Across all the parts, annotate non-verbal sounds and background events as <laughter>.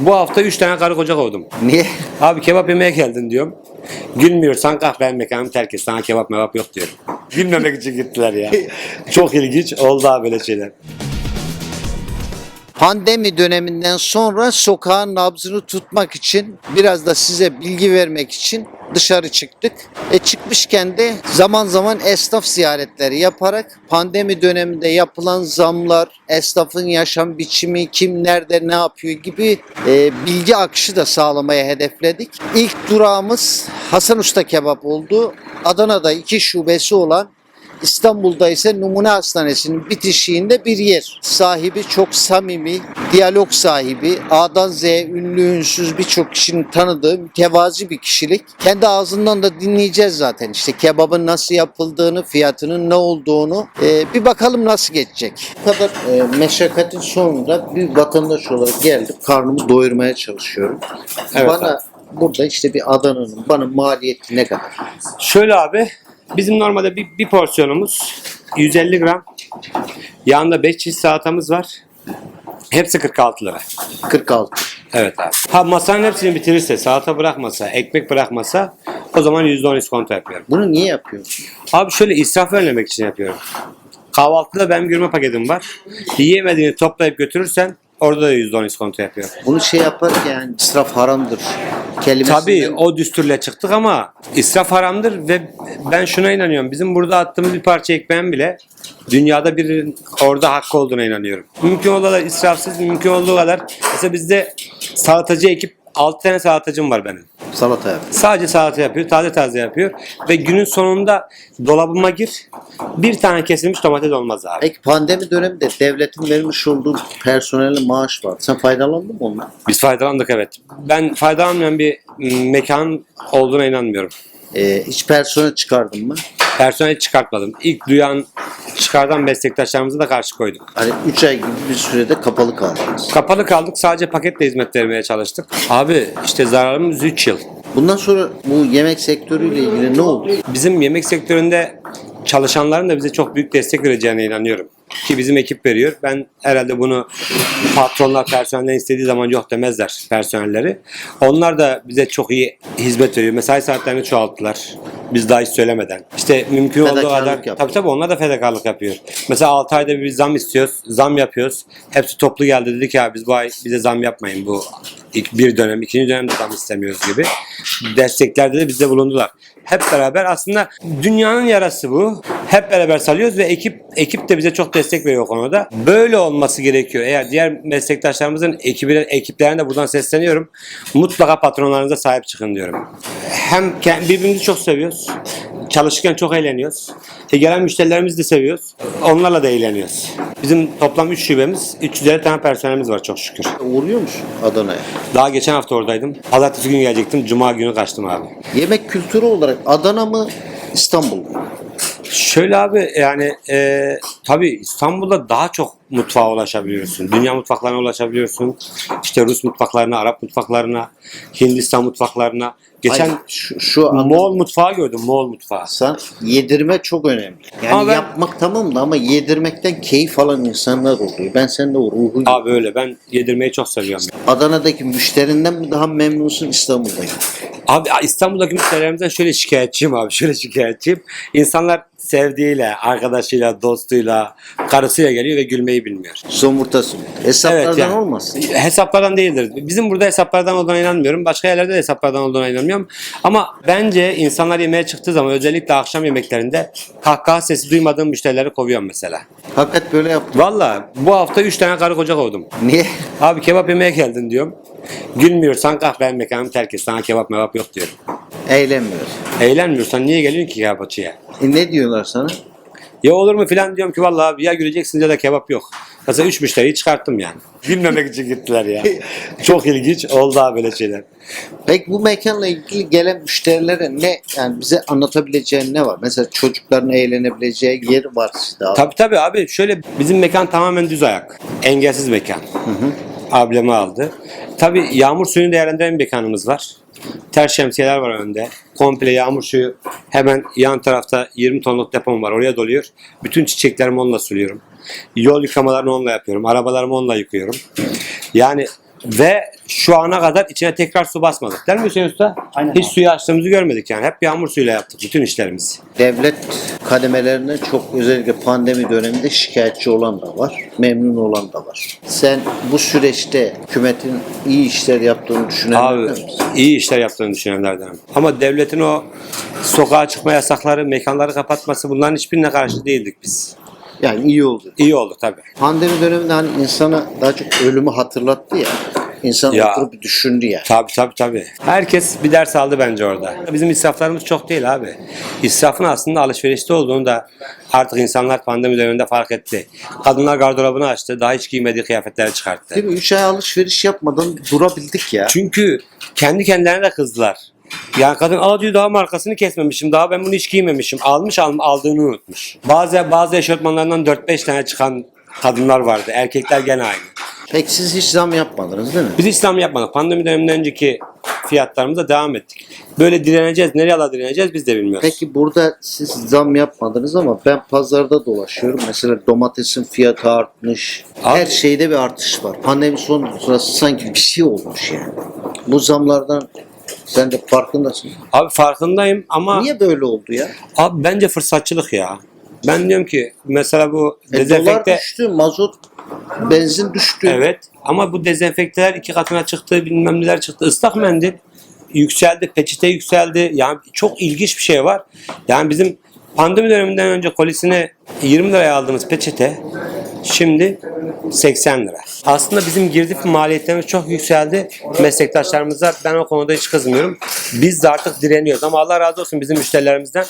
Bu hafta 3 tane karı koca kovdum. Niye? Abi kebap yemeye geldin diyorum. Gülmüyorsan kalk ben mekanımı terk et. Sana kebap mevap yok diyorum. Gülmemek için gittiler ya. <laughs> Çok ilginç oldu abi böyle şeyler. Pandemi döneminden sonra sokağın nabzını tutmak için biraz da size bilgi vermek için dışarı çıktık. E çıkmışken de zaman zaman esnaf ziyaretleri yaparak pandemi döneminde yapılan zamlar, esnafın yaşam biçimi, kim nerede ne yapıyor gibi e, bilgi akışı da sağlamaya hedefledik. İlk durağımız Hasan Usta Kebap oldu. Adana'da iki şubesi olan İstanbul'da ise Numune Hastanesi'nin bitişiğinde bir yer. Sahibi çok samimi, diyalog sahibi, A'dan Z'ye ünlü ünsüz birçok kişinin tanıdığı mütevazi bir kişilik. Kendi ağzından da dinleyeceğiz zaten işte kebabın nasıl yapıldığını, fiyatının ne olduğunu. Ee, bir bakalım nasıl geçecek. Bu kadar e, meşakkatin sonunda bir vatandaş olarak geldim. Karnımı doyurmaya çalışıyorum. Evet Bana burada işte bir Adana'nın bana maliyeti ne kadar? Şöyle abi bizim normalde bir, bir porsiyonumuz 150 gram. Yanında 5 çeşit salatamız var. Hepsi 46 lira. 46. Evet abi. Ha masanın hepsini bitirirse, salata bırakmasa, ekmek bırakmasa o zaman %10 iskonto yapıyorum. Bunu niye yapıyorsun? Abi şöyle israf önlemek için yapıyorum. Kahvaltıda benim görme paketim var. Yiyemediğini toplayıp götürürsen orada da %10 iskonto yapıyorum. Bunu şey yaparken israf haramdır kelimesinden Tabii o düsturla çıktık ama israf haramdır ve ben şuna inanıyorum. Bizim burada attığımız bir parça ekmeğin bile dünyada bir orada hakkı olduğuna inanıyorum. Mümkün olduğu kadar israfsız, mümkün olduğu kadar. Mesela bizde salatacı ekip 6 tane salatacım var benim. salata yap. Sadece salata yapıyor, taze taze yapıyor ve günün sonunda dolabıma gir bir tane kesilmiş domates olmaz abi. Peki pandemi döneminde devletin vermiş olduğu personele maaş var. Sen faydalandın mı ondan? Biz faydalandık evet. Ben faydalanmayan bir mekan olduğuna inanmıyorum. Ee, hiç personel çıkardın mı? Personel çıkartmadım. İlk duyan çıkardan meslektaşlarımızı da karşı koyduk. Hani 3 ay gibi bir sürede kapalı kaldınız. Kapalı kaldık sadece paketle hizmet vermeye çalıştık. Abi işte zararımız 3 yıl. Bundan sonra bu yemek sektörüyle ilgili ne oldu? Bizim yemek sektöründe çalışanların da bize çok büyük destek vereceğine inanıyorum. Ki bizim ekip veriyor. Ben herhalde bunu patronlar personelden istediği zaman yok demezler personelleri. Onlar da bize çok iyi hizmet veriyor. Mesai saatlerini çoğalttılar. Biz daha hiç söylemeden. İşte mümkün olduğu Fedakarlık kadar yapıyor. tabii tabii onlar da fedakarlık yapıyor. Mesela 6 ayda bir zam istiyoruz. Zam yapıyoruz. Hepsi toplu geldi dedi ki abi biz bu ay bize zam yapmayın. Bu ilk bir dönem, ikinci dönemde zam istemiyoruz gibi. Desteklerde de bizde bulundular. Hep beraber aslında dünyanın yarası bu. Hep beraber salıyoruz ve ekip ekip de bize çok destek veriyor o konuda. Böyle olması gerekiyor. Eğer diğer meslektaşlarımızın ekibine, ekiplerine de buradan sesleniyorum. Mutlaka patronlarınıza sahip çıkın diyorum. Hem birbirimizi çok seviyoruz. Çalışırken çok eğleniyoruz. E gelen müşterilerimizi de seviyoruz. Onlarla da eğleniyoruz. Bizim toplam 3 şubemiz, 350 tane personelimiz var çok şükür. Uğruyor musun Adana'ya? Daha geçen hafta oradaydım. Pazartesi günü gelecektim. Cuma günü kaçtım abi. Yemek kültürü olarak Adana mı İstanbul mu? Şöyle abi yani e, tabii İstanbul'da daha çok mutfağa ulaşabiliyorsun. Dünya mutfaklarına ulaşabiliyorsun. İşte Rus mutfaklarına, Arap mutfaklarına, Hindistan mutfaklarına. Geçen Hayır, şu, şu anda Moğol mutfağı gördüm. Moğol mutfağı. Sen yedirme çok önemli. Yani Ama ben- yapmak tamam da ama yedirmekten keyif alan insanlar oluyor. Ben senin de o ruhu Abi öyle. Ben yedirmeyi çok seviyorum. Adana'daki müşterinden mi daha memnunsun İstanbul'daki? Abi İstanbul'daki müşterilerimizden şöyle şikayetçiyim abi. Şöyle şikayetçiyim. İnsanlar sevdiğiyle, arkadaşıyla, dostuyla, karısıyla geliyor ve gülmeyi bilmiyor. Somurtasın. Hesaplardan Evet yani. olmasın. Hesaplardan değildir. Bizim burada hesaplardan olduğuna inanmıyorum. Başka yerlerde de hesaplardan olduğuna inanmıyorum. Ama bence insanlar yemeğe çıktığı zaman özellikle akşam yemeklerinde kahkaha sesi duymadığım müşterileri kovuyorum mesela. Hakikat böyle yaptım. Valla bu hafta 3 tane karı koca kovdum. Niye? Abi kebap yemeye geldin diyorum. Gülmüyorsan ben mekanımı terk et. Sana kebap mevap yok diyorum. Eğlenmiyor. Eğlenmiyorsan niye geliyorsun ki kebapçıya? E ne diyorlar sana? Ya olur mu filan diyorum ki vallahi abi ya güleceksiniz ya da kebap yok. Mesela 3 müşteriyi çıkarttım yani. Gülmemek için gittiler ya. <laughs> Çok ilginç oldu abi böyle şeyler. Peki bu mekanla ilgili gelen müşterilere ne yani bize anlatabileceğin ne var? Mesela çocukların eğlenebileceği yer var daha. Tabii tabii abi şöyle bizim mekan tamamen düz ayak. Engelsiz mekan. Ablemi aldı. Tabii yağmur suyunu değerlendiren bir mekanımız var. Ters şemsiyeler var önde. Komple yağmur suyu hemen yan tarafta 20 tonluk depom var. Oraya doluyor. Bütün çiçeklerimi onunla suluyorum. Yol yıkamalarını onunla yapıyorum. Arabalarımı onunla yıkıyorum. Yani Ve şu ana kadar içine tekrar su basmadık. Değil mi Hüseyin Usta? Aynen Hiç abi. suyu açtığımızı görmedik yani. Hep yağmur suyuyla yaptık bütün işlerimizi. Devlet kademelerine çok özellikle pandemi döneminde şikayetçi olan da var, memnun olan da var. Sen bu süreçte hükümetin iyi işler yaptığını düşünenler Abi misin? iyi işler yaptığını düşünenlerden. Ama devletin o sokağa çıkma yasakları, mekanları kapatması bunların hiçbirine karşı değildik biz. Yani iyi oldu. İyi oldu tabii. Pandemi döneminde hani insana daha çok ölümü hatırlattı ya. İnsan Ya. oturup düşündü ya. Tabii tabii tabii. Herkes bir ders aldı bence orada. Bizim israflarımız çok değil abi. İsrafın aslında alışverişte olduğunu da artık insanlar pandemi döneminde fark etti. Kadınlar gardırobunu açtı. Daha hiç giymediği kıyafetleri çıkarttı. Değil mi? Üç ay alışveriş yapmadan durabildik ya. Çünkü kendi kendilerine de kızdılar. Yani kadın aa diyor daha markasını kesmemişim. Daha ben bunu hiç giymemişim. Almış al, aldığını unutmuş. Bazı bazı eşofmanlarından 4-5 tane çıkan kadınlar vardı. Erkekler gene aynı. Peki siz hiç zam yapmadınız değil mi? Biz İslam yapmadık. Pandemi döneminden önceki fiyatlarımıza devam ettik. Böyle direneceğiz. Nereye ala direneceğiz biz de bilmiyoruz. Peki burada siz zam yapmadınız ama ben pazarda dolaşıyorum. Mesela domatesin fiyatı artmış. Abi- Her şeyde bir artış var. Pandemi son sırası sanki bir şey olmuş yani. Bu zamlardan sen de farkındasın. Abi farkındayım ama Niye böyle oldu ya? abi bence fırsatçılık ya. Ben diyorum ki mesela bu E, dolar dezenfekte düştü, mazot, benzin düştü. evet ama bu dezenfekteler iki katına çıktı bilmem neler çıktı. Islak mendil yükseldi, peçete yükseldi. Yani çok ilginç bir şey var. Yani bizim pandemi döneminden önce kolisine 20 liraya aldığımız peçete şimdi 80 lira. Aslında bizim girdi maliyetlerimiz çok yükseldi. Meslektaşlarımıza ben o konuda hiç kızmıyorum. Biz de artık direniyoruz ama Allah razı olsun bizim müşterilerimizden.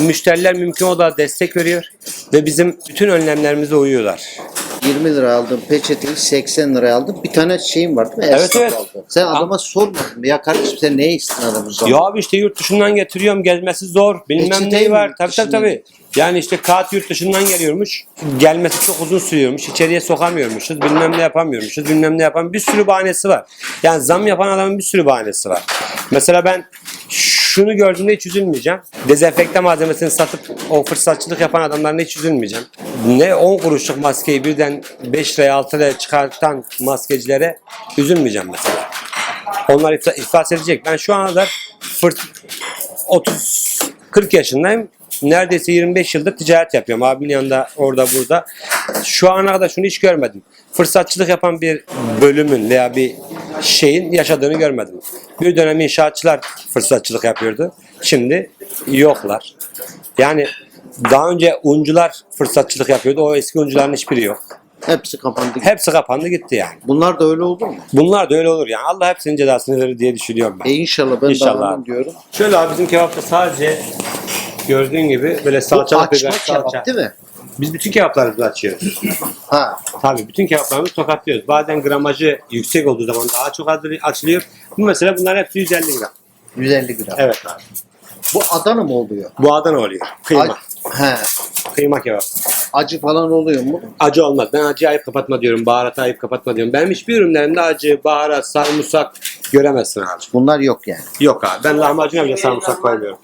Müşteriler mümkün olduğu destek veriyor ve bizim bütün önlemlerimize uyuyorlar. 20 lira aldım peçeteyi 80 liraya aldım. Bir tane şeyim var değil mi? Evet, evet. aldı. Sen adama sormadın mı? Ya kardeşim sen neye istinadı bu zaman? Ya abi işte yurt dışından getiriyorum gezmesi zor. Bilmem Peçeteyi neyi mi var. yurt Tabii tabii dışından tabii. Yani işte kağıt yurt dışından geliyormuş. Gelmesi çok uzun sürüyormuş. İçeriye sokamıyormuşuz. Bilmem ne yapamıyormuşuz. Bilmem ne yapan bir sürü bahanesi var. Yani zam yapan adamın bir sürü bahanesi var. Mesela ben şunu gördüğümde hiç üzülmeyeceğim. Dezenfekte malzemesini satıp o fırsatçılık yapan adamlarına hiç üzülmeyeceğim. Ne 10 kuruşluk maskeyi birden 5 liraya 6 liraya çıkartan maskecilere üzülmeyeceğim mesela. Onlar iflas, edecek. Ben şu ana kadar fırt 30 40 yaşındayım. Neredeyse 25 yıldır ticaret yapıyorum. Abimin yanında orada burada. Şu ana kadar şunu hiç görmedim. Fırsatçılık yapan bir bölümün veya bir şeyin yaşadığını görmedim. Bir dönem inşaatçılar fırsatçılık yapıyordu. Şimdi yoklar. Yani daha önce uncular fırsatçılık yapıyordu. O eski uncuların hiçbiri yok. Hepsi kapandı. Hepsi kapandı gitti yani. Bunlar da öyle oldu mu? Bunlar da öyle olur yani. Allah hepsinin cezasını verir diye düşünüyorum ben. E inşallah ben İnşallah. de amin diyorum. Şöyle abi bizim kebapta sadece gördüğün gibi böyle salçalı açma biber salça. kebap değil mi? Biz bütün kebaplarımızı açıyoruz. Ha. Tabii bütün kebaplarımızı tokatlıyoruz. Bazen gramajı yüksek olduğu zaman daha çok açılıyor. Bu mesela bunlar hepsi 150 gram. 150 gram. Evet abi. Bu Adana mı oluyor? Bu Adana oluyor. Kıyma. Ac- He. Kıyma kebap. Acı falan oluyor mu? Acı olmaz. Ben acı ayıp kapatma diyorum. Baharatı ayıp kapatma diyorum. Benim hiçbir ürünlerimde acı, baharat, sarımsak göremezsin abi. Bunlar yok yani. Yok abi. Ben lahmacuna bile sarımsak koymuyorum.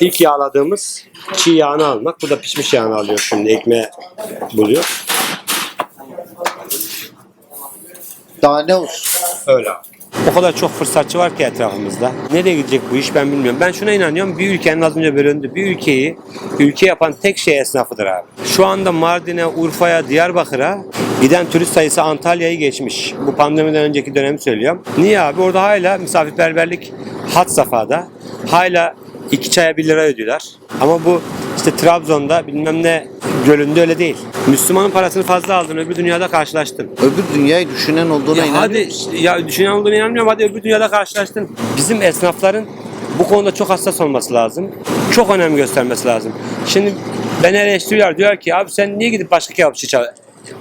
İlk yağladığımız çiğ yağını almak. Bu da pişmiş yağını alıyor şimdi. Ekmeğe buluyor. Daha ne olsun? Öyle. O kadar çok fırsatçı var ki etrafımızda. Nereye gidecek bu iş ben bilmiyorum. Ben şuna inanıyorum. Bir ülkenin az önce bölündü. Bir ülkeyi ülke yapan tek şey esnafıdır abi. Şu anda Mardin'e, Urfa'ya, Diyarbakır'a giden turist sayısı Antalya'yı geçmiş. Bu pandemiden önceki dönemi söylüyorum. Niye abi? Orada hala misafirperverlik hat safhada. Hala iki çaya bir lira ödüyorlar. Ama bu işte Trabzon'da bilmem ne gölünde öyle değil. Müslümanın parasını fazla aldın öbür dünyada karşılaştın. Öbür dünyayı düşünen olduğuna Ya inanıyor hadi musun? ya düşünen olduğunu inanmıyorum. Hadi öbür dünyada karşılaştın. Bizim esnafların bu konuda çok hassas olması lazım. Çok önem göstermesi lazım. Şimdi ben eleştiriyorlar. Diyor ki abi sen niye gidip başka kebapçı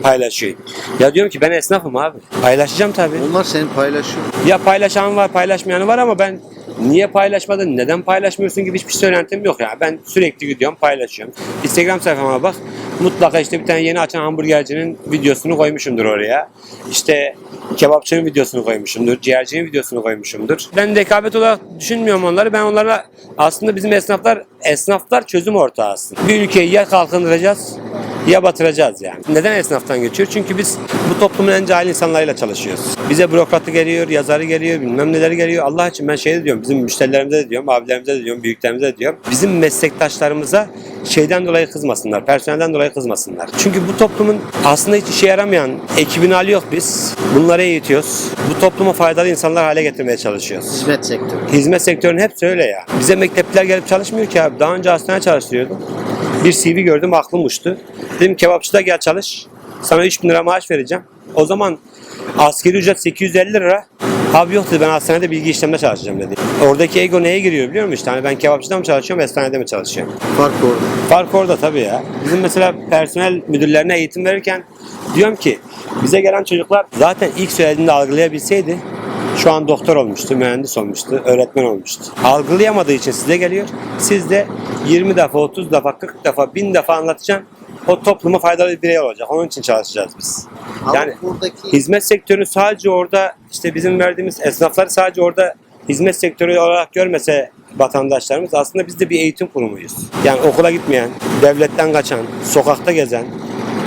paylaşıyorsun? Ya diyorum ki ben esnafım abi. Paylaşacağım tabii. Onlar seni paylaşıyor. Ya paylaşan var paylaşmayan var ama ben niye paylaşmadın, neden paylaşmıyorsun gibi hiçbir söylentim yok ya. Ben sürekli gidiyorum paylaşıyorum. Instagram sayfama bak. mutlaka işte bir tane yeni açan hamburgercinin videosunu koymuşumdur oraya. İşte kebapçının videosunu koymuşumdur. Ciğercinin videosunu koymuşumdur. Ben rekabet olarak düşünmüyorum onları. Ben onlara aslında bizim esnaflar esnaflar çözüm ortağı aslında. Bir ülkeyi ya kalkındıracağız ya batıracağız yani. Neden esnaftan geçiyor? Çünkü biz bu toplumun en cahil insanlarıyla çalışıyoruz. Bize bürokratı geliyor, yazarı geliyor, bilmem neleri geliyor. Allah için ben şey diyorum, bizim müşterilerimize de diyorum, abilerimize de diyorum, büyüklerimize de diyorum. Bizim meslektaşlarımıza şeyden dolayı kızmasınlar, personelden dolayı kızmasınlar. Çünkü bu toplumun aslında hiç işe yaramayan ekibini alıyor biz. Bunları eğitiyoruz. Bu topluma faydalı insanlar hale getirmeye çalışıyoruz. Hizmet sektörü. Hizmet sektörünün hepsi öyle ya. Bize mektepler gelip çalışmıyor ki abi. Daha önce hastaneye çalıştırıyordum. Bir CV gördüm aklım uçtu. Dedim kebapçıda gel çalış. Sana 3000 lira maaş vereceğim. O zaman askeri ücret 850 lira. Abi yok dedi ben hastanede bilgi işlemde çalışacağım dedi. Oradaki ego neye giriyor biliyor musun işte? Hani ben kebapçıda mı çalışıyorum, hastanede mi çalışıyorum? Fark orada. Fark orada tabii ya. Bizim mesela personel müdürlerine eğitim verirken diyorum ki bize gelen çocuklar zaten ilk söylediğinde algılayabilseydi şu an doktor olmuştu, mühendis olmuştu, öğretmen olmuştu. Algılayamadığı için size geliyor. Siz de 20 defa, 30 defa, 40 defa, 1000 defa anlatacaksın. O topluma faydalı bir birey olacak. Onun için çalışacağız biz. Ama Yani buradaki hizmet sektörünü sadece orada işte bizim verdiğimiz esnafları sadece orada hizmet sektörü olarak görmese vatandaşlarımız aslında biz de bir eğitim kurumuyuz. Yani okula gitmeyen, devletten kaçan, sokakta gezen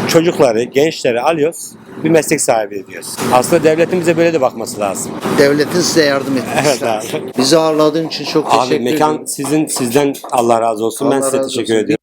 çocukları, gençleri alıyoruz bir meslek sahibi ediyoruz. Aslında devletin bize böyle de bakması lazım. devletin size yardım etmesi Evet lazım. abi. Bizi ağırladığın için çok teşekkür Abi mekan ederim. sizin sizden Allah razı olsun. ben Allah size razı teşekkür olsun. ediyorum.